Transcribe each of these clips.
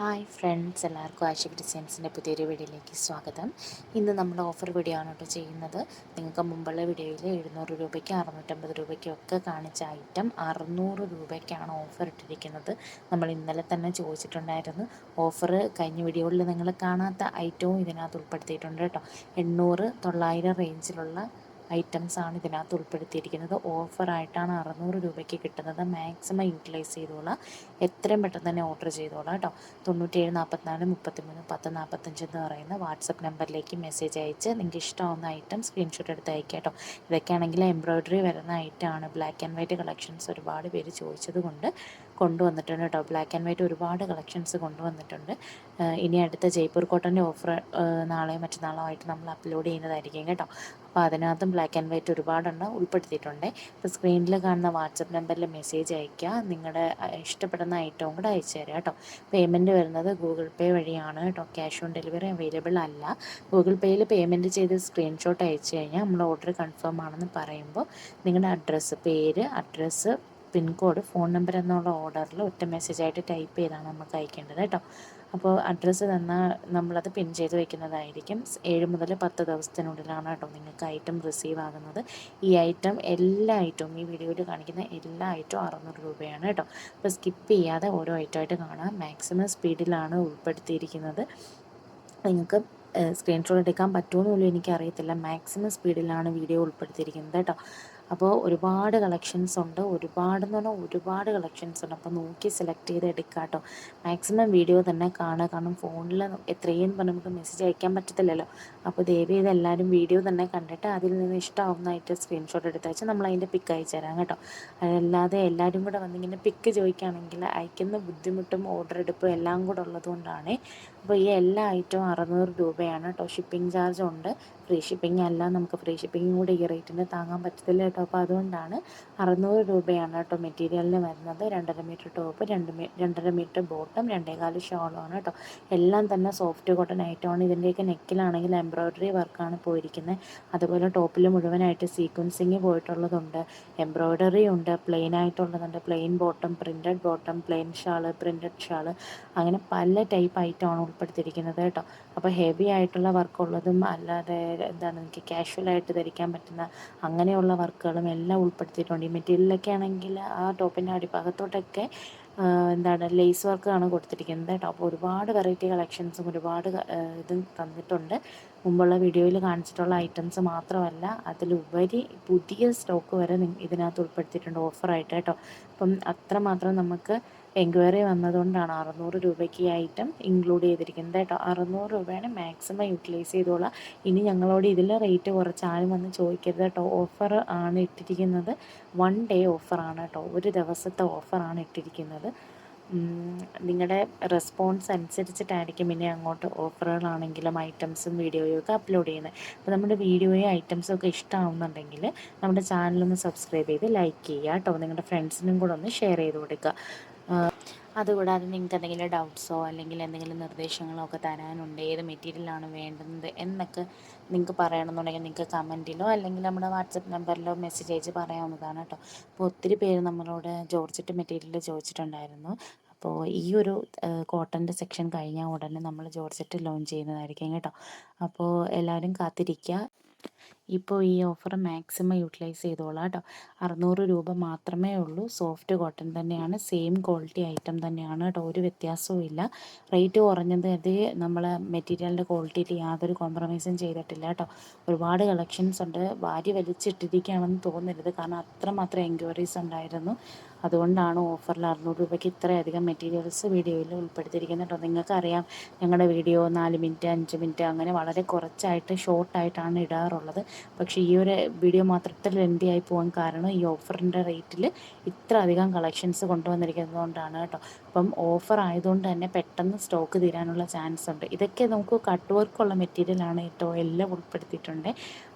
Hi friends എല്ലാവർക്കും ആഷിക് ഡിസൈൻസിന്റെ പുതിയൊരു വീഡിയോയിലേക്ക് സ്വാഗതം. ഇന്ന് നമ്മൾ ഓഫർ വീഡിയോ ആണ് കേട്ടോ ചെയ്യുന്നത്. നിങ്ങൾക്ക് മുമ്പുള്ള വീഡിയോയിൽ എഴുന്നൂറ് രൂപയ്ക്ക് അറുന്നൂറ്റമ്പത് രൂപയ്ക്കും ഒക്കെ കാണിച്ച ഐറ്റം അറുന്നൂറ് രൂപയ്ക്കാണ് ഓഫർ ഇട്ടിരിക്കുന്നത്. നമ്മൾ ഇന്നലെ തന്നെ ചോദിച്ചിട്ടുണ്ടായിരുന്നു. ഓഫർ കഴിഞ്ഞ വീഡിയോയിൽ നിങ്ങൾ കാണാത്ത ഐറ്റവും ഇതിനകത്ത് ഉൾപ്പെടുത്തിയിട്ടുണ്ട് കേട്ടോ. എണ്ണൂറ് തൊള്ളായിരം റേഞ്ചിലുള്ള ഐറ്റംസ് ആണ് ഇതിനകത്ത് ഉൾപ്പെടുത്തിയിരിക്കുന്നത്. ഓഫറായിട്ടാണ് അറുന്നൂറ് രൂപയ്ക്ക് കിട്ടുന്നത്. മാക്സിമം യൂട്ടിലൈസ് ചെയ്തോളാം. എത്രയും പെട്ടെന്ന് തന്നെ ഓർഡർ ചെയ്തോളാം കേട്ടോ. തൊണ്ണൂറ്റേഴ് നാൽപ്പത്തിനാല് മുപ്പത്തിമൂന്ന് പത്ത് നാൽപ്പത്തഞ്ച് എന്ന് പറയുന്ന വാട്സപ്പ് നമ്പറിലേക്ക് മെസ്സേജ് അയച്ച് നിങ്ങൾക്ക് ഇഷ്ടമാവുന്ന ഐറ്റം സ്ക്രീൻഷോട്ട് എടുത്ത് അയക്കുക കേട്ടോ. ഇതൊക്കെയാണെങ്കിൽ എംബ്രോയ്ഡറി വരുന്ന ഐറ്റമാണ് ബ്ലാക്ക് ആൻഡ് വൈറ്റ് കളക്ഷൻസ് ഒരുപാട് പേര് ചോദിച്ചത് കൊണ്ട് കൊണ്ടുവന്നിട്ടുണ്ട് കേട്ടോ. ബ്ലാക്ക് ആൻഡ് വൈറ്റ് ഒരുപാട് കളക്ഷൻസ് കൊണ്ടുവന്നിട്ടുണ്ട്. ഇനി അടുത്ത ജയ്പൂർ കോട്ടന്റെ ഓഫർ നാളെയോ മറ്റന്നാളോ ആയിട്ട് നമ്മൾ അപ്ലോഡ് ചെയ്യുന്നതായിരിക്കും കേട്ടോ. അപ്പോൾ അതിനകത്തും ബ്ലാക്ക് ആൻഡ് വൈറ്റ് ഒരുപാടെണ്ണം ഉൾപ്പെടുത്തിയിട്ടുണ്ട്. ഇപ്പോൾ സ്ക്രീനിൽ കാണുന്ന വാട്സപ്പ് നമ്പറിൽ മെസ്സേജ് അയയ്ക്കുക. നിങ്ങളുടെ ഇഷ്ടപ്പെടുന്ന ഐറ്റവും കൂടെ അയച്ചു തരാം കേട്ടോ. പേയ്മെന്റ് വരുന്നത് ഗൂഗിൾ പേ വഴിയാണ് കേട്ടോ. ക്യാഷ് ഓൺ ഡെലിവറി അവൈലബിൾ അല്ല. ഗൂഗിൾ പേയിൽ പേയ്മെന്റ് ചെയ്ത് സ്ക്രീൻഷോട്ട് അയച്ചു കഴിഞ്ഞാൽ നമ്മൾ ഓർഡർ കൺഫേം ആണെന്ന് പറയുമ്പോൾ നിങ്ങളുടെ അഡ്രസ്സ് പേര് അഡ്രസ്സ് പിൻകോഡ് ഫോൺ നമ്പർ എന്നുള്ള ഓർഡറിൽ ഒറ്റ മെസ്സേജായിട്ട് ടൈപ്പ് ചെയ്താണ് നമുക്ക് അയക്കേണ്ടത് കേട്ടോ. അപ്പോൾ അഡ്രസ്സ് തന്നാൽ നമ്മളത് പിൻ ചെയ്ത് വെക്കുന്നതായിരിക്കും. ഏഴ് മുതൽ പത്ത് ദിവസത്തിനുള്ളിലാണ് കേട്ടോ നിങ്ങൾക്ക് ഐറ്റം റിസീവ് ആകുന്നത്. ഈ ഐറ്റം എല്ലാ ഐറ്റവും ഈ വീഡിയോയിൽ കാണിക്കുന്ന എല്ലാ ഐറ്റവും അറുന്നൂറ് രൂപയാണ് കേട്ടോ. അപ്പോൾ സ്കിപ്പ് ചെയ്യാതെ ഓരോ ഐറ്റമായിട്ട് കാണാം. മാക്സിമം സ്പീഡിലാണ് ഉൾപ്പെടുത്തിയിരിക്കുന്നത്. നിങ്ങൾക്ക് സ്ക്രീൻഷോട്ട് എടുക്കാൻ പറ്റുമോ പോലും എനിക്കറിയത്തില്ല. മാക്സിമം സ്പീഡിലാണ് വീഡിയോ ഉൾപ്പെടുത്തിയിരിക്കുന്നത് കേട്ടോ. അപ്പോൾ ഒരുപാട് കളക്ഷൻസ് ഉണ്ട്. ഒരുപാട് എന്ന് പറഞ്ഞാൽ ഒരുപാട് കളക്ഷൻസ് ഉണ്ട്. അപ്പോൾ നോക്കി സെലക്ട് ചെയ്ത് എടുക്കുക കേട്ടോ മാക്സിമം വീഡിയോ തന്നെ കാണുക. കാരണം ഫോണിൽ എത്രയും നമുക്ക് മെസ്സേജ് അയക്കാൻ പറ്റത്തില്ലല്ലോ. അപ്പോൾ ദയവ് ചെയ്ത് എല്ലാവരും വീഡിയോ തന്നെ കണ്ടിട്ട് അതിൽ നിന്ന് ഇഷ്ടമാവുന്നതായിട്ട് സ്ക്രീൻഷോട്ട് എടുത്ത് വെച്ചാൽ നമ്മൾ അതിന്റെ പിക്ക് അയച്ചു തരാം കേട്ടോ. അതല്ലാതെ എല്ലാവരും കൂടെ വന്നിങ്ങനെ പിക്ക് ചോദിക്കുകയാണെങ്കിൽ അയക്കുന്ന ബുദ്ധിമുട്ടും ഓർഡർ എടുപ്പും എല്ലാം കൂടെ ഉള്ളതുകൊണ്ടാണ് അപ്പോൾ ഈ എല്ലാ ഐറ്റവും അറുന്നൂറ് രൂപയാണ് കേട്ടോ ഷിപ്പിംഗ് ചാർജ് ഉണ്ട്. ഫ്രീ ഷിപ്പിംഗ് അല്ല. നമുക്ക് ഫ്രീ ഷിപ്പിംഗ് കൂടെ ഈ റേറ്റിന് താങ്ങാൻ പറ്റത്തില്ല കേട്ടോ അപ്പോൾ അതുകൊണ്ടാണ് അറുന്നൂറ് രൂപയാണ് കേട്ടോ മെറ്റീരിയലിന് വരുന്നത്. രണ്ടര മീറ്റർ ടോപ്പ് രണ്ട് രണ്ടര മീറ്റർ ബോട്ടം രണ്ടേകാൽ ഷോളാണ് കേട്ടോ. എല്ലാം തന്നെ സോഫ്റ്റ് കോട്ടൺ ആയിട്ടാണ് ഇതിന്റെയൊക്കെ നെക്കിലാണെങ്കിൽ എംബ്രോയ്ഡറി വർക്കാണ് പോയിരിക്കുന്നത്. അതുപോലെ ടോപ്പിൽ മുഴുവനായിട്ട് സീക്വൻസിങ് പോയിട്ടുള്ളതുണ്ട്. എംബ്രോയ്ഡറി ഉണ്ട് plain ആയിട്ടുള്ളതുണ്ട്. Plain bottom printed bottom plain shawl printed shawl. അങ്ങനെ പല ടൈപ്പ് ആയിട്ടാണ് ഉൾപ്പെടുത്തിയിരിക്കുന്നത് കേട്ടോ. അപ്പോൾ ഹെവി ആയിട്ടുള്ള വർക്കുള്ളതും അല്ലാതെ എന്താണ് എനിക്ക് കാഷ്വൽ ആയിട്ട് ധരിക്കാൻ പറ്റുന്ന അങ്ങനെയുള്ള വർക്കുകളും എല്ലാം ഉൾപ്പെടുത്തിയിട്ടുണ്ട്. ഈ മെറ്റീരിയലൊക്കെ ആണെങ്കിൽ ആ ടോപ്പിന്റെ അടിഭാഗത്തോട്ടൊക്കെ എന്താണ് ലേസ് വർക്കാണ് കൊടുത്തിരിക്കുന്നത് കേട്ടോ. അപ്പോൾ ഒരുപാട് വെറൈറ്റി കളക്ഷൻസും ഒരുപാട് ഇതും തന്നിട്ടുണ്ട്. മുമ്പുള്ള വീഡിയോയിൽ കാണിച്ചിട്ടുള്ള ഐറ്റംസ് മാത്രമല്ല അതിലുപരി പുതിയ സ്റ്റോക്ക് വരെ ഇതിനകത്ത് ഉൾപ്പെടുത്തിയിട്ടുണ്ട് ഓഫറായിട്ട് കേട്ടോ. അപ്പം അത്രമാത്രം നമുക്ക് എൻക്വയറി വന്നതുകൊണ്ടാണ് അറുന്നൂറ് രൂപയ്ക്ക് ഈ ഐറ്റം ഇൻക്ലൂഡ് ചെയ്തിരിക്കുന്നത് കേട്ടോ. അറുന്നൂറ് രൂപയാണ് മാക്സിമം യൂട്ടിലൈസ് ചെയ്തോളാം. ഇനി ഞങ്ങളോട് ഇതിൽ റേറ്റ് കുറച്ച് ആരും വന്ന് ചോദിക്കരുത് കേട്ടോ. ഓഫർ ആണ് ഇട്ടിരിക്കുന്നത്. വൺ ഡേ ഓഫറാണ് കേട്ടോ. ഒരു ദിവസത്തെ ഓഫറാണ് ഇട്ടിരിക്കുന്നത്. നിങ്ങളുടെ റെസ്പോൺസ് അനുസരിച്ചിട്ടായിരിക്കും ഇനി അങ്ങോട്ട് ഓഫറുകളാണെങ്കിലും ഐറ്റംസും വീഡിയോയും ഒക്കെ അപ്ലോഡ് ചെയ്യുന്നത്. അപ്പോൾ നമ്മുടെ വീഡിയോയും ഐറ്റംസും ഒക്കെ ഇഷ്ടമാവുന്നുണ്ടെങ്കിൽ നമ്മുടെ ചാനലൊന്ന് സബ്സ്ക്രൈബ് ചെയ്ത് ലൈക്ക് ചെയ്യുക കേട്ടോ. നിങ്ങളുടെ ഫ്രണ്ട്സിനും കൂടെ ഒന്ന് ഷെയർ ചെയ്ത് കൊടുക്കുക. അതുകൂടാതെ നിങ്ങൾക്ക് എന്തെങ്കിലും ഡൗട്ട്സോ അല്ലെങ്കിൽ എന്തെങ്കിലും നിർദ്ദേശങ്ങളോ ഒക്കെ തരാനുണ്ട് ഏത് മെറ്റീരിയലാണ് വേണ്ടുന്നത് എന്നൊക്കെ നിങ്ങൾക്ക് പറയണമെന്നുണ്ടെങ്കിൽ നിങ്ങൾക്ക് കമന്റിലോ അല്ലെങ്കിൽ നമ്മുടെ വാട്സപ്പ് നമ്പറിലോ മെസ്സേജ് അയച്ച് പറയാവുന്നതാണ് കേട്ടോ. അപ്പോൾ ഒത്തിരി പേര് നമ്മളോട് ജോർജറ്റ് മെറ്റീരിയൽ ചോദിച്ചിട്ടുണ്ടായിരുന്നു. അപ്പോൾ ഈ ഒരു കോട്ടന്റെ സെക്ഷൻ കഴിഞ്ഞാൽ ഉടനെ നമ്മൾ ജോർജറ്റ് ലോഞ്ച് ചെയ്യുന്നതായിരിക്കും കേട്ടോ. അപ്പോൾ എല്ലാവരും കാത്തിരിക്കുക ഇപ്പോൾ ഈ ഓഫർ മാക്സിമം യൂട്ടിലൈസ് ചെയ്തോളാം കേട്ടോ അറുന്നൂറ് രൂപ മാത്രമേ ഉള്ളൂ. സോഫ്റ്റ് കോട്ടൺ തന്നെയാണ്. സെയിം ക്വാളിറ്റി ഐറ്റം തന്നെയാണ് കേട്ടോ ഒരു വ്യത്യാസവും ഇല്ല. റേറ്റ് കുറഞ്ഞത് അത് നമ്മൾ മെറ്റീരിയലിന്റെ ക്വാളിറ്റിയിൽ യാതൊരു കോംപ്രമൈസും ചെയ്തിട്ടില്ല കേട്ടോ ഒരുപാട് കളക്ഷൻസ് ഉണ്ട്. വാരി വലിച്ചിട്ടിരിക്കുകയാണെന്ന് തോന്നരുത്. കാരണം അത്രമാത്രം എൻക്വയറീസ് ഉണ്ടായിരുന്നു. അതുകൊണ്ടാണ് ഓഫറിൽ അറുന്നൂറ് രൂപയ്ക്ക് ഇത്രയധികം മെറ്റീരിയൽസ് വീഡിയോയിൽ ഉൾപ്പെടുത്തിയിരിക്കുന്നത്. കേട്ടോ നിങ്ങൾക്കറിയാം ഞങ്ങളുടെ വീഡിയോ നാല് മിനിറ്റ് അഞ്ച് മിനിറ്റ് അങ്ങനെ വളരെ കുറച്ചായിട്ട് ഷോർട്ടായിട്ടാണ് ഇടാറുള്ളത്. പക്ഷേ ഈ ഒരു വീഡിയോ മാത്രത്തിൽ ലെന്തി ആയി പോകാൻ കാരണം ഈ ഓഫറിന്റെ റേറ്റിൽ ഇത്ര അധികം കളക്ഷൻസ് കൊണ്ടുവന്നിരിക്കുന്നതുകൊണ്ടാണ് കേട്ടോ. അപ്പം ഓഫർ ആയതുകൊണ്ട് തന്നെ പെട്ടെന്ന് സ്റ്റോക്ക് തീരാനുള്ള ചാൻസ് ഉണ്ട്. ഇതൊക്കെ നമുക്ക് കട്ട് വർക്കുള്ള മെറ്റീരിയലാണ് കേട്ടോ എല്ലാം ഉൾപ്പെടുത്തിയിട്ടുണ്ട്.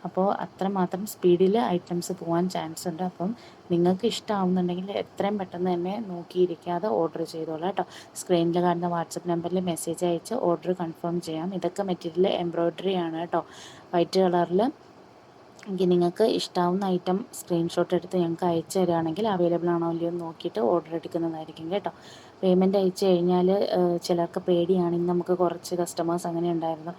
അപ്പോൾ അത്രമാത്രം സ്പീഡിൽ ഐറ്റംസ് പോകാൻ ചാൻസ് ഉണ്ട്. അപ്പം നിങ്ങൾക്ക് ഇഷ്ടമാവുന്നുണ്ടെങ്കിൽ എത്രയും പെട്ടെന്ന് തന്നെ നോക്കിയിരിക്കാതെ ഓർഡർ ചെയ്തോളാം കേട്ടോ. സ്ക്രീനിൽ കാണുന്ന വാട്സപ്പ് നമ്പറിൽ മെസ്സേജ് അയച്ച് ഓർഡർ കൺഫേം ചെയ്യാം. ഇതൊക്കെ മെറ്റീരിയൽ എംബ്രോയ്ഡറി ആണ് കേട്ടോ. വൈറ്റ് കളറിൽ എങ്കിൽ നിങ്ങൾക്ക് ഇഷ്ടാവുന്ന ഐറ്റം സ്ക്രീൻഷോട്ട് എടുത്ത് ഞങ്ങൾക്ക് അയച്ചു തരികയാണെങ്കിൽ അവൈലബിൾ ആണോ ഇല്ലയോ എന്ന് നോക്കിയിട്ട് ഓർഡർ എടുക്കുന്നതായിരിക്കും കേട്ടോ. പേയ്മെന്റ് അയച്ചു കഴിഞ്ഞാൽ ചിലർക്ക് പേടിയാണ്. ഇന്ന് നമുക്ക് കുറച്ച് കസ്റ്റമേഴ്സ് അങ്ങനെ ഉണ്ടായിരുന്നു.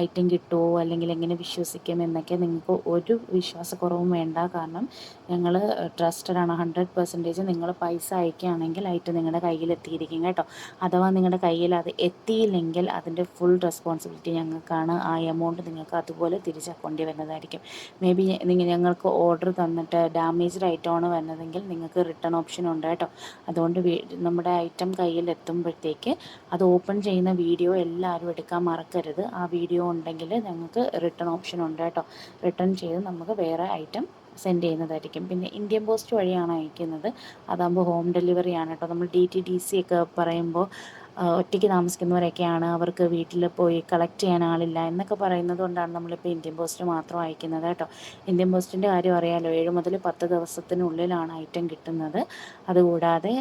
ഐറ്റം കിട്ടുമോ അല്ലെങ്കിൽ എങ്ങനെ വിശ്വസിക്കും എന്നൊക്കെ നിങ്ങൾക്ക് ഒരു വിശ്വാസക്കുറവും വേണ്ട. കാരണം ഞങ്ങൾ ട്രസ്റ്റഡ് ആണ്. ഹൺഡ്രഡ് പെർസെന്റേജ് നിങ്ങൾ പൈസ അയക്കുകയാണെങ്കിൽ ഐറ്റം നിങ്ങളുടെ കയ്യിൽ എത്തിയിരിക്കും കേട്ടോ. അഥവാ നിങ്ങളുടെ കയ്യിൽ അത് എത്തിയില്ലെങ്കിൽ അതിന്റെ ഫുൾ റെസ്പോൺസിബിലിറ്റി ഞങ്ങൾക്കാണ്. ആ എമൗണ്ട് നിങ്ങൾക്ക് അതുപോലെ തിരിച്ച് അക്കൗണ്ടിൽ വരുന്നതായിരിക്കും. മേ ബി നിങ്ങൾ ഞങ്ങൾക്ക് ഓർഡർ തന്നിട്ട് ഡാമേജ്ഡ് ഐറ്റമാണ് വരുന്നതെങ്കിൽ നിങ്ങൾക്ക് റിട്ടേൺ ഓപ്ഷൻ ഉണ്ട് കേട്ടോ. അതുകൊണ്ട് നമ്മുടെ ഐറ്റം കയ്യിൽ എത്തുമ്പോഴത്തേക്ക് അത് ഓപ്പൺ ചെയ്യുന്ന വീഡിയോ എല്ലാവരും എടുക്കാൻ മറക്കരുത്. ആ വീഡിയോ ഉണ്ടെങ്കിൽ ഞങ്ങൾക്ക് റിട്ടേൺ ഓപ്ഷൻ ഉണ്ട് കേട്ടോ. റിട്ടേൺ ചെയ്ത് നമുക്ക് വേറെ ഐറ്റം സെൻഡ് ചെയ്യുന്നതായിരിക്കും. പിന്നെ ഇന്ത്യൻ പോസ്റ്റ് വഴിയാണ് അയക്കുന്നത്. അതാകുമ്പോൾ ഹോം ഡെലിവറി ആണ് കേട്ടോ. നമ്മൾ ഡി ടി ഡി സി ഒക്കെ പറയുമ്പോൾ ഒറ്റയ്ക്ക് താമസിക്കുന്നവരൊക്കെയാണ് അവർക്ക് വീട്ടിൽ പോയി കളക്ട് ചെയ്യാൻ ആളില്ല എന്നൊക്കെ പറയുന്നത് കൊണ്ടാണ് നമ്മളിപ്പോൾ ഇന്ത്യൻ പോസ്റ്റ് മാത്രം അയക്കുന്നത് കേട്ടോ. ഇന്ത്യൻ പോസ്റ്റിന്റെ കാര്യം അറിയാമല്ലോ ഏഴ് മുതൽ പത്ത് ദിവസത്തിനുള്ളിലാണ് ഐറ്റം കിട്ടുന്നത്. അതുകൂടാതെ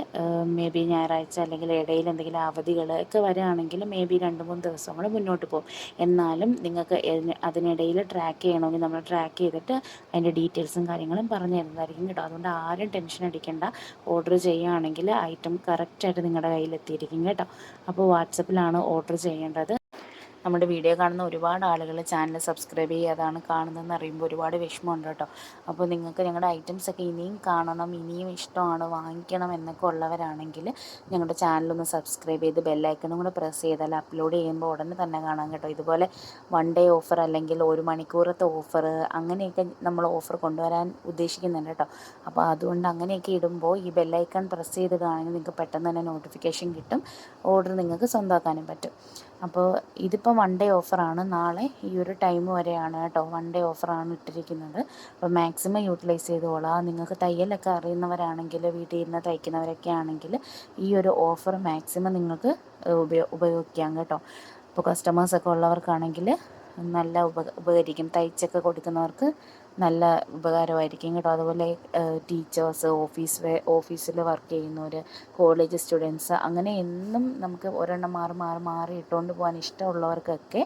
മേ ബി ഞായറാഴ്ച അല്ലെങ്കിൽ ഇടയിൽ എന്തെങ്കിലും അവധികൾ ഒക്കെ വരികയാണെങ്കിൽ മേ ബി രണ്ട് മൂന്ന് ദിവസം കൂടെ മുന്നോട്ട് പോകും. എന്നാലും നിങ്ങൾക്ക് അതിനിടയിൽ ട്രാക്ക് ചെയ്യണമെങ്കിൽ നമ്മൾ ട്രാക്ക് ചെയ്തിട്ട് അതിന്റെ ഡീറ്റെയിൽസും കാര്യങ്ങളും പറഞ്ഞു തരുന്നതായിരിക്കും കേട്ടോ. അതുകൊണ്ട് ആരും ടെൻഷൻ അടിക്കേണ്ട. ഓർഡർ ചെയ്യുകയാണെങ്കിൽ ഐറ്റം കറക്റ്റായിട്ട് നിങ്ങളുടെ കയ്യിൽ എത്തിയിരിക്കും കേട്ടോ. അപ്പോൾ വാട്സപ്പിലാണ് ഓർഡർ ചെയ്യേണ്ടത്. നമ്മുടെ വീഡിയോ കാണുന്ന ഒരുപാട് ആളുകൾ ചാനൽ സബ്സ്ക്രൈബ് ചെയ്യാതാണ് കാണുന്നതെന്ന് അറിയുമ്പോൾ ഒരുപാട് വിഷമമുണ്ട് കേട്ടോ. അപ്പോൾ നിങ്ങൾക്ക് ഞങ്ങളുടെ ഐറ്റംസ് ഒക്കെ ഇനിയും കാണണം ഇനിയും ഇഷ്ടമാണ് വാങ്ങിക്കണം എന്നൊക്കെ ഉള്ളവരാണെങ്കിൽ ഞങ്ങളുടെ ചാനലൊന്ന് സബ്സ്ക്രൈബ് ചെയ്ത് ബെല്ലൈക്കണും കൂടെ പ്രസ് ചെയ്താൽ അപ്ലോഡ് ചെയ്യുമ്പോൾ ഉടനെ തന്നെ കാണാം കേട്ടോ. ഇതുപോലെ വൺ ഡേ ഓഫർ അല്ലെങ്കിൽ ഒരു മണിക്കൂറത്തെ ഓഫർ അങ്ങനെയൊക്കെ നമ്മൾ ഓഫർ കൊണ്ടുവരാൻ ഉദ്ദേശിക്കുന്നുണ്ട് കേട്ടോ. അപ്പോൾ അതുകൊണ്ട് അങ്ങനെയൊക്കെ ഇടുമ്പോൾ ഈ ബെല്ലൈക്കൺ പ്രസ് ചെയ്തിടുകയാണെങ്കിൽ നിങ്ങൾക്ക് പെട്ടെന്ന് തന്നെ നോട്ടിഫിക്കേഷൻ കിട്ടും. ഓർഡർ നിങ്ങൾക്ക് സ്വന്തമാക്കാനും പറ്റും. അപ്പോൾ ഇതിപ്പോൾ വൺ ഡേ ഓഫറാണ് നാളെ ഈ ഒരു ടൈം വരെയാണ് കേട്ടോ വൺ ഡേ ഓഫറാണ് ഇട്ടിരിക്കുന്നത്. അപ്പോൾ മാക്സിമം യൂട്ടിലൈസ് ചെയ്തോളാം. നിങ്ങൾക്ക് തയ്യലൊക്കെ അറിയുന്നവരാണെങ്കിൽ വീട്ടിൽ ഇരുന്ന് തയ്ക്കുന്നവരൊക്കെ ആണെങ്കിൽ ഈ ഒരു ഓഫർ മാക്സിമം നിങ്ങൾക്ക് ഉപയോ ഉപയോഗിക്കാം കേട്ടോ. ഇപ്പോൾ കസ്റ്റമേഴ്സൊക്കെ ഉള്ളവർക്കാണെങ്കിൽ നല്ല ഉപ ഉപകരിക്കും. തയ്ച്ചൊക്കെ കൊടുക്കുന്നവർക്ക് നല്ല ഉപകാരമായിരിക്കും കേട്ടോ. അതുപോലെ ടീച്ചേഴ്സ് ഓഫീസ് ഓഫീസിൽ വർക്ക് ചെയ്യുന്നവർ കോളേജ് സ്റ്റുഡൻസ് അങ്ങനെ എന്നും നമുക്ക് ഒരെണ്ണം മാറി മാറി മാറി ഇട്ടുകൊണ്ട് പോകാൻ ഇഷ്ടമുള്ളവർക്കൊക്കെ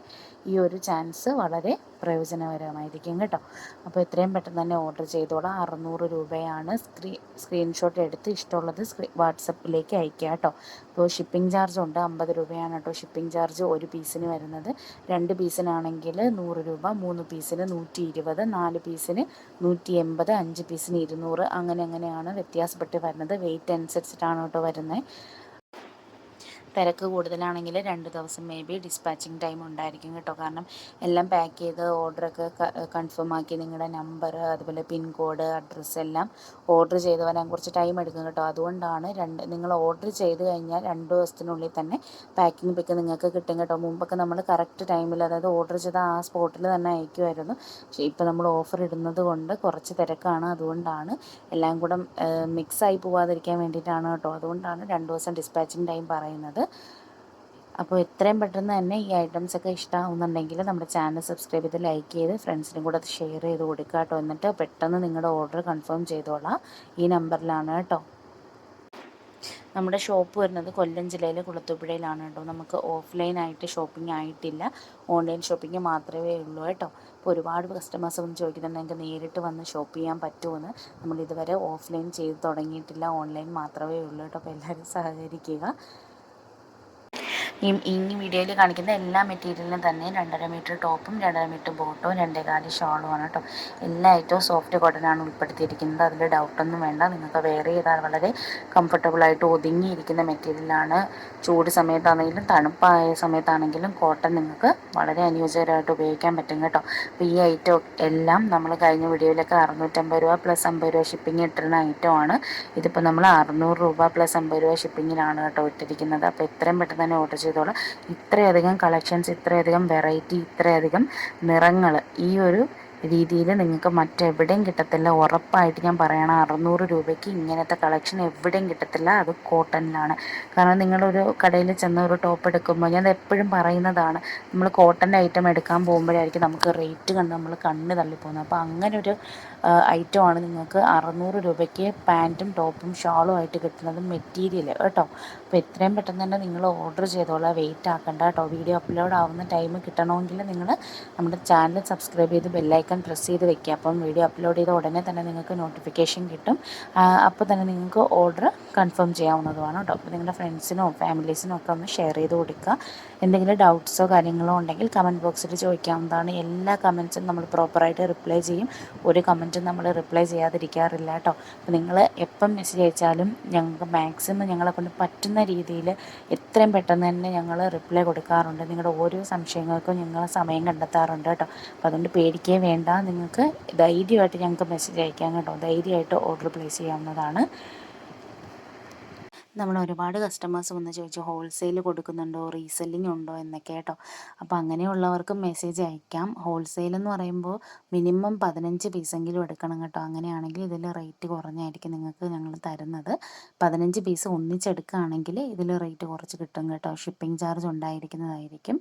ഈ ഒരു ചാൻസ് വളരെ പ്രയോജനകരമായിരിക്കും കേട്ടോ. അപ്പോൾ എത്രയും പെട്ടെന്ന് തന്നെ ഓർഡർ ചെയ്തോളാം. അറുന്നൂറ് രൂപയാണ് സ്ക്രീ സ്ക്രീൻഷോട്ട് എടുത്ത് ഇഷ്ടമുള്ളത് സ്ക്രീ വാട്സപ്പിലേക്ക് അയക്കുക കേട്ടോ. അപ്പോൾ ഷിപ്പിംഗ് ചാർജ് ഉണ്ട് അമ്പത് രൂപയാണ് കേട്ടോ. ഷിപ്പിംഗ് ചാർജ് ഒരു പീസിന് വരുന്നത്. രണ്ട് പീസിനാണെങ്കിൽ നൂറ് രൂപ മൂന്ന് പീസിന് നൂറ്റി ഇരുപത് നാല് പീസിന് നൂറ്റി എൺപത് അഞ്ച് പീസിന് ഇരുന്നൂറ്. അങ്ങനെ അങ്ങനെയാണ് വ്യത്യാസപ്പെട്ട് വരുന്നത്. വെയിറ്റ് അനുസരിച്ചിട്ടാണ് കേട്ടോ വരുന്നത്. തിരക്ക് കൂടുതലാണെങ്കിൽ രണ്ട് ദിവസം മേ ബി ഡിസ്പാച്ചിങ് ടൈം ഉണ്ടായിരിക്കും കേട്ടോ. കാരണം എല്ലാം പാക്ക് ചെയ്ത് ഓർഡറൊക്കെ കൺഫേം ആക്കി നിങ്ങളുടെ നമ്പർ അതുപോലെ പിൻകോഡ് അഡ്രസ്സ് എല്ലാം ഓർഡർ ചെയ്ത് വരാൻ കുറച്ച് ടൈം എടുക്കും കേട്ടോ. അതുകൊണ്ടാണ് രണ്ട് നിങ്ങൾ ഓർഡർ ചെയ്ത് കഴിഞ്ഞാൽ രണ്ട് ദിവസത്തിനുള്ളിൽ തന്നെ പാക്കിംഗ് പിക്ക് നിങ്ങൾക്ക് കിട്ടും കേട്ടോ. മുമ്പൊക്കെ നമ്മൾ കറക്റ്റ് ടൈമിൽ അതായത് ഓർഡർ ചെയ്ത ആ സ്പോട്ടിൽ തന്നെ അയക്കുമായിരുന്നു. പക്ഷേ ഇപ്പോൾ നമ്മൾ ഓഫർ ഇടുന്നത് കൊണ്ട് കുറച്ച് തിരക്കാണ്. അതുകൊണ്ടാണ് എല്ലാം കൂടെ ആയി പോവാതിരിക്കാൻ വേണ്ടിയിട്ടാണ് കേട്ടോ. അതുകൊണ്ടാണ് രണ്ട് ദിവസം ഡിസ്പാച്ചിങ് ടൈം പറയുന്നത്. അപ്പോൾ എത്രയും പെട്ടെന്ന് തന്നെ ഈ ഐറ്റംസ് ഒക്കെ ഇഷ്ടമാവുന്നുണ്ടെങ്കിൽ നമ്മുടെ ചാനൽ സബ്സ്ക്രൈബ് ചെയ്ത് ലൈക്ക് ചെയ്ത് ഫ്രണ്ട്സിനും കൂടെ അത് ഷെയർ ചെയ്ത് കൊടുക്കാട്ടോ കേട്ടോ എന്നിട്ട് പെട്ടെന്ന് നിങ്ങളുടെ ഓർഡർ കൺഫേം ചെയ്തോളാം. ഈ നമ്പറിലാണ് കേട്ടോ നമ്മുടെ ഷോപ്പ് വരുന്നത് കൊല്ലം ജില്ലയിലെ കുളത്തുപുഴയിലാണ് കേട്ടോ നമുക്ക് ഓഫ്ലൈനായിട്ട് ഷോപ്പിംഗ് ആയിട്ടില്ല. ഓൺലൈൻ ഷോപ്പിംഗ് മാത്രമേ ഉള്ളൂ കേട്ടോ അപ്പോൾ ഒരുപാട് കസ്റ്റമേഴ്സ് വന്ന് ചോദിക്കുന്നുണ്ടെങ്കിൽ നേരിട്ട് വന്ന് ഷോപ്പ് ചെയ്യാൻ പറ്റുമെന്ന് നമ്മൾ ഇതുവരെ ഓഫ്ലൈൻ ചെയ്ത് തുടങ്ങിയിട്ടില്ല. ഓൺലൈൻ മാത്രമേ ഉള്ളൂ കേട്ടോ അപ്പോൾ എല്ലാവരും സഹകരിക്കുക. ഈ ഈ വീഡിയോയിൽ കാണിക്കുന്ന എല്ലാ മെറ്റീരിയലിനും തന്നെ രണ്ടര മീറ്റർ ടോപ്പും രണ്ടര മീറ്റർ ബോട്ടും രണ്ടേകാൽ ഷോളുമാണ് കേട്ടോ. എല്ലാ ഐറ്റവും സോഫ്റ്റ് കോട്ടനാണ് ഉൾപ്പെടുത്തിയിരിക്കുന്നത്. അതിൽ ഡൗട്ടൊന്നും വേണ്ട. നിങ്ങൾക്ക് വെയർ ചെയ്താൽ വളരെ കംഫർട്ടബിളായിട്ട് ഒതുങ്ങിയിരിക്കുന്ന മെറ്റീരിയലാണ് ചൂട് സമയത്താണെങ്കിലും തണുപ്പായ സമയത്താണെങ്കിലും കോട്ടൺ നിങ്ങൾക്ക് വളരെ അനുയോജ്യകരമായിട്ട് ഉപയോഗിക്കാൻ പറ്റും കേട്ടോ. അപ്പോൾ ഈ ഐറ്റം എല്ലാം നമ്മൾ കഴിഞ്ഞ വീഡിയോയിലൊക്കെ അറുന്നൂറ്റമ്പത് രൂപ പ്ലസ് അമ്പത് രൂപ ഷിപ്പിംഗ് ഇട്ടിരുന്ന ഐറ്റമാണ് ഇതിപ്പോൾ നമ്മൾ അറുന്നൂറ് രൂപ പ്ലസ് അമ്പത് രൂപ ഷിപ്പിങ്ങിലാണ് കേട്ടോ ഇട്ടിരിക്കുന്നത്. അപ്പോൾ എത്രയും പെട്ടെന്ന് തന്നെ ഓർഡർ ചെയ്തോളാം. ഇത്രയധികം കളക്ഷൻസ് ഇത്രയധികം വെറൈറ്റി ഇത്രയധികം നിറങ്ങൾ ഈ ഒരു രീതിയിൽ നിങ്ങൾക്ക് മറ്റെവിടെയും കിട്ടത്തില്ല. ഉറപ്പായിട്ട് ഞാൻ പറയണം അറുന്നൂറ് രൂപയ്ക്ക് ഇങ്ങനത്തെ കളക്ഷൻ എവിടെയും കിട്ടത്തില്ല. അത് കോട്ടണിലാണ്. കാരണം നിങ്ങളൊരു കടയിൽ ചെന്ന് ഒരു ടോപ്പ് എടുക്കുമ്പോൾ ഞാൻ എപ്പോഴും പറയുന്നതാണ് നമ്മൾ കോട്ടന്റെ ഐറ്റം എടുക്കാൻ പോകുമ്പോഴായിരിക്കും നമുക്ക് റേറ്റ് കണ്ട് നമ്മൾ കണ്ണ് തള്ളിപ്പോകുന്നത്. അപ്പോൾ അങ്ങനെ ഒരു ഐറ്റമാണ് നിങ്ങൾക്ക് അറുന്നൂറ് രൂപയ്ക്ക് പാന്റും ടോപ്പും ഷാളും ആയിട്ട് കിട്ടുന്നത് മെറ്റീരിയൽ കേട്ടോ? അപ്പോൾ എത്രയും പെട്ടെന്ന് തന്നെ നിങ്ങൾ ഓർഡർ ചെയ്തോളാം. വെയിറ്റ് ആക്കണ്ട കേട്ടോ. വീഡിയോ അപ്ലോഡ് ആവുന്ന ടൈം കിട്ടണമെങ്കിൽ നിങ്ങൾ നമ്മുടെ ചാനൽ സബ്സ്ക്രൈബ് ചെയ്ത് ബെല്ലൈക്കൺ പ്രസ് ചെയ്ത് വെക്കുക. അപ്പം വീഡിയോ അപ്ലോഡ് ചെയ്ത ഉടനെ തന്നെ നിങ്ങൾക്ക് നോട്ടിഫിക്കേഷൻ കിട്ടും. അപ്പോൾ തന്നെ നിങ്ങൾക്ക് ഓർഡർ കൺഫേം ചെയ്യാവുന്നതുമാണ് കേട്ടോ അപ്പോൾ നിങ്ങളുടെ ഫ്രണ്ട്സിനോ ഫാമിലീസിനോ ഒക്കെ ഒന്ന് ഷെയർ ചെയ്ത് കൊടുക്കുക. എന്തെങ്കിലും ഡൗട്ട്സോ കാര്യങ്ങളോ ഉണ്ടെങ്കിൽ കമന്റ് ബോക്സിൽ ചോദിക്കാവുന്നതാണ്. എല്ലാ കമൻസും നമ്മൾ പ്രോപ്പറായിട്ട് റിപ്ലൈ ചെയ്യും. ഒരു കമന്റും നമ്മൾ റിപ്ലൈ ചെയ്യാതിരിക്കാറില്ല കേട്ടോ അപ്പോൾ നിങ്ങൾ എപ്പം മെസ്സേജ് അയച്ചാലും ഞങ്ങൾക്ക് മാക്സിമം ഞങ്ങളെ കൊണ്ട് പറ്റുന്ന രീതിയിൽ എത്രയും പെട്ടെന്ന് തന്നെ ഞങ്ങൾ റിപ്ലൈ കൊടുക്കാറുണ്ട്. നിങ്ങളുടെ ഓരോ സംശയങ്ങൾക്കും ഞങ്ങൾ സമയം കണ്ടെത്താറുണ്ട് കേട്ടോ അപ്പോൾ അതുകൊണ്ട് പേടിക്കുകയും പേടിക്കേ വേണ്ട. നിങ്ങൾക്ക് ധൈര്യമായിട്ട് ഞങ്ങൾക്ക് മെസ്സേജ് അയക്കാം കേട്ടോ. ധൈര്യമായിട്ട് ഓർഡർ പ്ലേസ് ചെയ്യാവുന്നതാണ്. നമ്മൾ ഒരുപാട് കസ്റ്റമേഴ്സ് വന്ന് ചോദിച്ചു ഹോൾസെയിൽ കൊടുക്കുന്നുണ്ടോ റീസെല്ലിംഗ് ഉണ്ടോ എന്നൊക്കെ കേട്ടോ. അപ്പോൾ അങ്ങനെയുള്ളവർക്ക് മെസ്സേജ് അയക്കാം ഹോൾസെയിൽ എന്ന് പറയുമ്പോൾ മിനിമം പതിനഞ്ച് പീസെങ്കിലും എടുക്കണം കേട്ടോ. അങ്ങനെയാണെങ്കിൽ ഇതിൽ റേറ്റ് കുറഞ്ഞായിരിക്കും നിങ്ങൾക്ക് ഞങ്ങൾ തരുന്നത്. പതിനഞ്ച് പീസ് ഒന്നിച്ചെടുക്കുകയാണെങ്കിൽ ഇതിൽ റേറ്റ് കുറച്ച് കിട്ടും കേട്ടോ. ഷിപ്പിംഗ് ചാർജ് ഉണ്ടായിരിക്കുന്നതായിരിക്കും.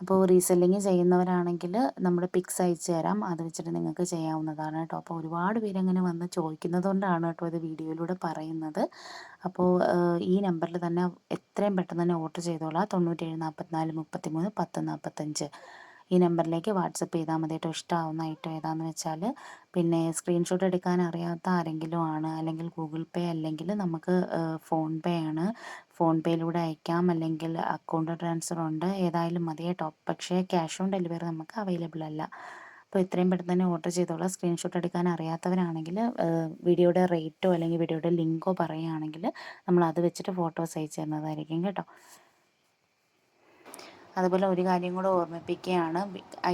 അപ്പോൾ റീസെല്ലിങ് ചെയ്യുന്നവരാണെങ്കിൽ നമ്മൾ പിക്സ് അയച്ചു തരാം. അത് വെച്ചിട്ട് നിങ്ങൾക്ക് ചെയ്യാവുന്നതാണ് കേട്ടോ. അപ്പോൾ ഒരുപാട് പേര് അങ്ങനെ വന്ന് ചോദിക്കുന്നത് കൊണ്ടാണ് കേട്ടോ ഇത് വീഡിയോയിലൂടെ പറയുന്നത്. അപ്പോൾ ഈ നമ്പറിൽ തന്നെ എത്രയും പെട്ടെന്ന് തന്നെ ഓർഡർ ചെയ്തോളാം. തൊണ്ണൂറ്റേഴ് നാൽപ്പത്തിനാല് മുപ്പത്തിമൂന്ന് പത്ത് നാൽപ്പത്തഞ്ച് ഈ നമ്പറിലേക്ക് വാട്സപ്പ് ചെയ്താൽ മതി കേട്ടോ. ഇഷ്ടമാവുന്ന ഐറ്റം ഏതാണെന്ന് വെച്ചാൽ പിന്നെ സ്ക്രീൻഷോട്ട് എടുക്കാൻ അറിയാത്ത ആരെങ്കിലും ആണ്. അല്ലെങ്കിൽ ഗൂഗിൾ പേ അല്ലെങ്കിൽ നമുക്ക് ഫോൺ പേ ആണ്. ഫോൺ പേയിലൂടെ അയക്കാം അല്ലെങ്കിൽ അക്കൗണ്ട് ട്രാൻസ്ഫർ ഉണ്ട്. ഏതായാലും മതി കേട്ടോ. പക്ഷേ ക്യാഷ് ഓൺ ഡെലിവറി നമുക്ക് അവൈലബിൾ അല്ല. അപ്പോൾ ഇത്രയും പെട്ടെന്ന് തന്നെ ഓർഡർ ചെയ്തോളാം. സ്ക്രീൻഷോട്ട് എടുക്കാൻ അറിയാത്തവരാണെങ്കിൽ വീഡിയോയുടെ റേറ്റോ അല്ലെങ്കിൽ വീഡിയോയുടെ ലിങ്കോ പറയുകയാണെങ്കിൽ നമ്മൾ അത് വെച്ചിട്ട് ഫോട്ടോസ് അയച്ചു തരുന്നതായിരിക്കും കേട്ടോ. അതുപോലെ ഒരു കാര്യം കൂടെ ഓർമ്മിപ്പിക്കുകയാണ്.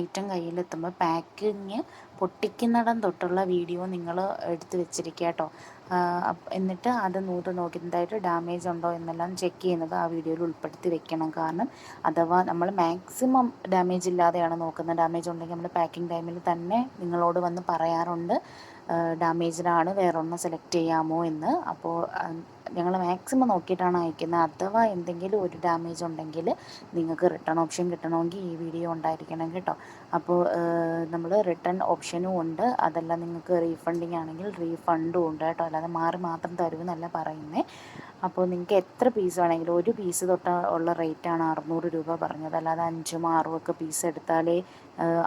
ഐറ്റം കയ്യിലെത്തുമ്പോൾ പാക്കിങ് പൊട്ടിക്കുന്നിടം തൊട്ടുള്ള വീഡിയോ നിങ്ങൾ എടുത്ത് വെച്ചിരിക്കുക കേട്ടോ. എന്നിട്ട് അത് നൂറ് നോക്കുന്നതായിട്ട് ഡാമേജ് ഉണ്ടോ എന്നെല്ലാം ചെക്ക് ചെയ്യുന്നത് ആ വീഡിയോയിൽ ഉൾപ്പെടുത്തി വെക്കണം. കാരണം അഥവാ നമ്മൾ മാക്സിമം ഡാമേജ് ഇല്ലാതെയാണ് നോക്കുന്നത്. ഡാമേജ് ഉണ്ടെങ്കിൽ നമ്മൾ പാക്കിംഗ് ടൈമിൽ തന്നെ നിങ്ങളോട് വന്ന് പറയാറുണ്ട്. ഡാമേജിലാണ് വേറൊന്ന് സെലക്ട് ചെയ്യാമോ എന്ന്. അപ്പോൾ ഞങ്ങൾ മാക്സിമം നോക്കിയിട്ടാണ് അയക്കുന്നത്. അഥവാ എന്തെങ്കിലും ഒരു ഡാമേജ് ഉണ്ടെങ്കിൽ നിങ്ങൾക്ക് റിട്ടേൺ ഓപ്ഷൻ കിട്ടണമെങ്കിൽ ഈ വീഡിയോ ഉണ്ടായിരിക്കണം കേട്ടോ. അപ്പോൾ നമ്മൾ റിട്ടേൺ ഓപ്ഷനും ഉണ്ട്. അതല്ല നിങ്ങൾക്ക് റീഫണ്ടിങ് ആണെങ്കിൽ റീഫണ്ടും ഉണ്ട് കേട്ടോ. അല്ലാതെ മാറി മാത്രം തരുമെന്നല്ല പറയുന്നത് അപ്പോൾ നിങ്ങൾക്ക് എത്ര പീസ് വേണമെങ്കിലും ഒരു പീസ് തൊട്ട് ഉള്ള റേറ്റാണ് അറുന്നൂറ് രൂപ പറഞ്ഞത്. അല്ലാതെ അഞ്ചും ആറും ഒക്കെ പീസ് എടുത്താലേ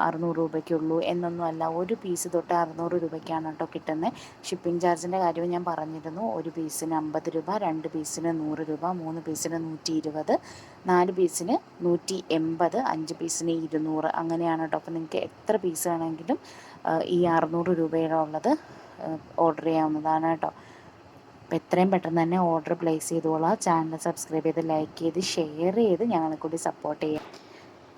അറുന്നൂറ് രൂപയ്ക്കുള്ളൂ എന്നൊന്നും അല്ല ഒരു പീസ് തൊട്ട് അറുന്നൂറ് രൂപയ്ക്കാണ് കേട്ടോ കിട്ടുന്നത്. ഷിപ്പിംഗ് ചാർജിന്റെ കാര്യവും ഞാൻ പറഞ്ഞിരുന്നു. ഒരു പീസിന് അമ്പത് രൂപ രണ്ട് പീസിന് നൂറ് രൂപ മൂന്ന് പീസിന് നൂറ്റി ഇരുപത് നാല് പീസിന് നൂറ്റി എൺപത് അഞ്ച് പീസിന് ഇരുന്നൂറ് അങ്ങനെയാണ് കേട്ടോ. അപ്പോൾ നിങ്ങൾക്ക് എത്ര പീസ് വേണമെങ്കിലും ഈ അറുന്നൂറ് രൂപയുടെ ഉള്ളത് ഓർഡർ ചെയ്യാവുന്നതാണ് കേട്ടോ. അപ്പോൾ എത്രയും പെട്ടെന്ന് തന്നെ ഓർഡർ പ്ലേസ് ചെയ്തോളാം. ചാനൽ സബ്സ്ക്രൈബ് ചെയ്ത് ലൈക്ക് ചെയ്ത് ഷെയർ ചെയ്ത് ഞങ്ങളെ കൂടി സപ്പോർട്ട് ചെയ്യാം.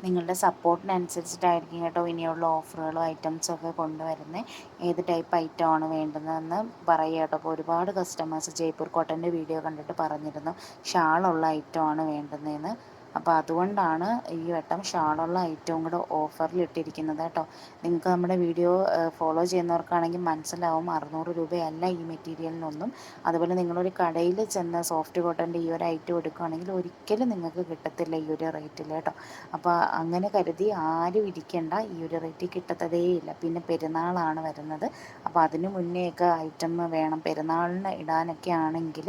നിങ്ങളുടെ സപ്പോർട്ടിനനുസരിച്ചിട്ടായിരിക്കും കേട്ടോ ഇനിയുള്ള ഓഫറുകളും ഐറ്റംസും ഒക്കെ കൊണ്ടുവരുന്നത്. ഏത് ടൈപ്പ് ഐറ്റം ആണ് വേണ്ടതെന്ന് പറയുക കേട്ടോ. അപ്പോൾ ഒരുപാട് കസ്റ്റമേഴ്സ് ജയ്പൂർ കോട്ടന്റെ വീഡിയോ കണ്ടിട്ട് പറഞ്ഞിരുന്നു. ഷാളുള്ള ആണ് വേണ്ടതെന്ന്. അപ്പോൾ അതുകൊണ്ടാണ് ഈ വട്ടം ഷാളുള്ള ഐറ്റവും കൂടെ ഓഫറിൽ ഇട്ടിരിക്കുന്നത് കേട്ടോ. നിങ്ങൾക്ക് നമ്മുടെ വീഡിയോ ഫോളോ ചെയ്യുന്നവർക്കാണെങ്കിൽ മനസ്സിലാവും അറുന്നൂറ് രൂപയല്ല ഈ മെറ്റീരിയലിനൊന്നും അതുപോലെ നിങ്ങളൊരു കടയിൽ ചെന്ന് സോഫ്റ്റ് കോട്ടന്റെ ഈ ഒരു ഐറ്റം എടുക്കുകയാണെങ്കിൽ ഒരിക്കലും നിങ്ങൾക്ക് കിട്ടത്തില്ല ഈ ഒരു റേറ്റിൽ കേട്ടോ. അപ്പോൾ അങ്ങനെ കരുതി ആരും ഇരിക്കേണ്ട ഈ ഒരു റേറ്റിൽ കിട്ടത്തതേയില്ല. പിന്നെ പെരുന്നാളാണ് വരുന്നത്. അപ്പോൾ അതിന് മുന്നേയൊക്കെ ഐറ്റം വേണം. പെരുന്നാളിന് ഇടാനൊക്കെ ആണെങ്കിൽ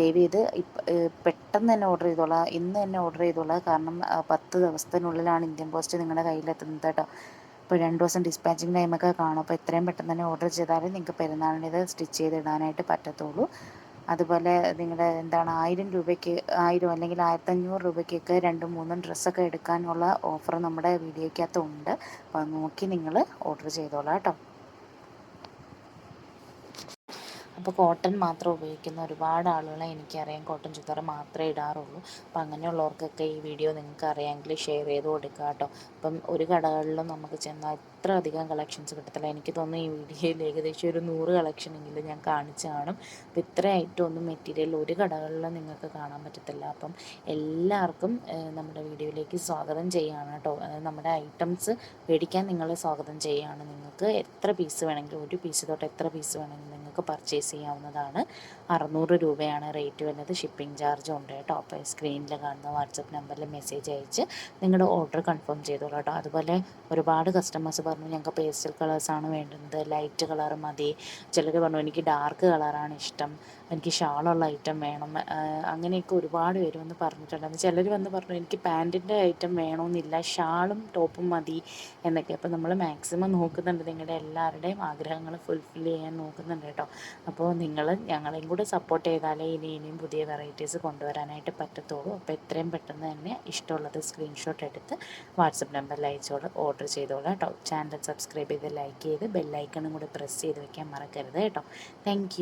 ദേവി ഇത് പെട്ടെന്ന് തന്നെ ഓർഡർ ചെയ്തോളാം. ഇന്ന് തന്നെ ഓർഡർ ചെയ്തോളാം. കാരണം പത്ത് ദിവസത്തിനുള്ളിലാണ് ഇന്ത്യൻ പോസ്റ്റ് നിങ്ങളുടെ കയ്യിലെത്തുന്നത് കേട്ടോ ഇപ്പോൾ രണ്ട് ദിവസം ഡിസ്പാച്ചിങ് ടൈമൊക്കെ കാണും. അപ്പോൾ എത്രയും പെട്ടെന്ന് തന്നെ ഓർഡർ ചെയ്താലേ നിങ്ങൾക്ക് പെരുന്നാളിന് ഇത് സ്റ്റിച്ച് ചെയ്ത് ഇടാനായിട്ട് പറ്റത്തുള്ളൂ. അതുപോലെ നിങ്ങളുടെ എന്താണ് ആയിരം രൂപയ്ക്ക് ആയിരം അല്ലെങ്കിൽ ആയിരത്തഞ്ഞൂറ് രൂപയ്ക്കൊക്കെ രണ്ടും മൂന്നും ഡ്രസ്സൊക്കെ എടുക്കാനുള്ള ഓഫർ നമ്മുടെ വീഡിയോയ്ക്കകത്തുണ്ട്. അപ്പോൾ നോക്കി നിങ്ങൾ ഓർഡർ ചെയ്തോളാം കേട്ടോ അപ്പോൾ കോട്ടൺ മാത്രം ഉപയോഗിക്കുന്ന ഒരുപാട് ആളുകളെ എനിക്കറിയാം. കോട്ടൺ ചുരിദാർ മാത്രമേ ഇടാറുള്ളൂ. അപ്പം അങ്ങനെയുള്ളവർക്കൊക്കെ ഈ വീഡിയോ നിങ്ങൾക്ക് അറിയാമെങ്കിൽ ഷെയർ ചെയ്ത് കൊടുക്കുക കേട്ടോ. അപ്പം ഒരു കടകളിലും നമുക്ക് ചെന്നാൽ ഇത്ര അധികം കളക്ഷൻസ് കിട്ടത്തില്ല. എനിക്ക് തോന്നുന്നു ഈ വീഡിയോയിൽ ഏകദേശം ഒരു നൂറ് കളക്ഷനെങ്കിലും ഞാൻ കാണിച്ചു കാണും. അപ്പം ഇത്ര ഐറ്റം ഒന്നും മെറ്റീരിയൽ ഒരു കടകളിലും നിങ്ങൾക്ക് കാണാൻ പറ്റത്തില്ല. അപ്പം എല്ലാവർക്കും നമ്മുടെ വീഡിയോയിലേക്ക് സ്വാഗതം ചെയ്യുകയാണ് കേട്ടോ. നമ്മുടെ ഐറ്റംസ് മേടിക്കാൻ നിങ്ങളെ സ്വാഗതം ചെയ്യുകയാണ്. നിങ്ങൾക്ക് എത്ര പീസ് വേണമെങ്കിലും ഒരു പീസ് തൊട്ട് എത്ര പീസ് വേണമെങ്കിലും നിങ്ങൾക്ക് പർച്ചേസ് ചെയ്യാവുന്നതാണ്. അറുന്നൂറ് രൂപയാണ് റേറ്റ് വരുന്നത്. ഷിപ്പിംഗ് ചാർജ് ഉണ്ട് കേട്ടോ. അപ്പോൾ സ്ക്രീനിൽ കാണുന്ന വാട്സപ്പ് നമ്പറിൽ മെസ്സേജ് അയച്ച് നിങ്ങളുടെ ഓർഡർ കൺഫേം ചെയ്തോളൂ കേട്ടോ. അതുപോലെ ഒരുപാട് കസ്റ്റമേഴ്സ് പറഞ്ഞു ഞങ്ങൾക്ക് പേസ്റ്റൽ കളേഴ്സാണ് വേണ്ടുന്നത്. ലൈറ്റ് കളർ മതി. ചിലർ പറഞ്ഞു എനിക്ക് ഡാർക്ക് കളറാണ് ഇഷ്ടം. എനിക്ക് ഷാളുള്ള ഐറ്റം വേണം. അങ്ങനെയൊക്കെ ഒരുപാട് പേര് വന്ന് പറഞ്ഞിട്ടുണ്ടായിരുന്നു ചിലർ വന്ന് പറഞ്ഞു എനിക്ക് പാന്റിന്റെ ഐറ്റം വേണമെന്നില്ല ഷാളും ടോപ്പും മതി എന്നൊക്കെ. അപ്പോൾ നമ്മൾ മാക്സിമം നോക്കുന്നുണ്ട്. നിങ്ങളുടെ എല്ലാവരുടെയും ആഗ്രഹങ്ങൾ ഫുൾഫിൽ ചെയ്യാൻ നോക്കുന്നുണ്ട് കേട്ടോ. അപ്പോൾ നിങ്ങൾ ഞങ്ങളെയും കൂടെ സപ്പോർട്ട് ചെയ്താലേ ഇനി ഇനിയും പുതിയ വെറൈറ്റീസ് കൊണ്ടുവരാനായിട്ട് പറ്റത്തുള്ളൂ. അപ്പോൾ എത്രയും പെട്ടെന്ന് തന്നെ ഇഷ്ടമുള്ളത് സ്ക്രീൻഷോട്ട് എടുത്ത് വാട്സപ്പ് നമ്പറിൽ അയച്ചോളൂ ഓർഡർ ചെയ്തോളൂ കേട്ടോ. ചാനൽ സബ്സ്ക്രൈബ് ചെയ്ത് ലൈക്ക് ചെയ്ത് ബെല്ലൈക്കണും കൂടി പ്രസ് ചെയ്ത് വയ്ക്കാൻ മറക്കരുത് കേട്ടോ. താങ്ക്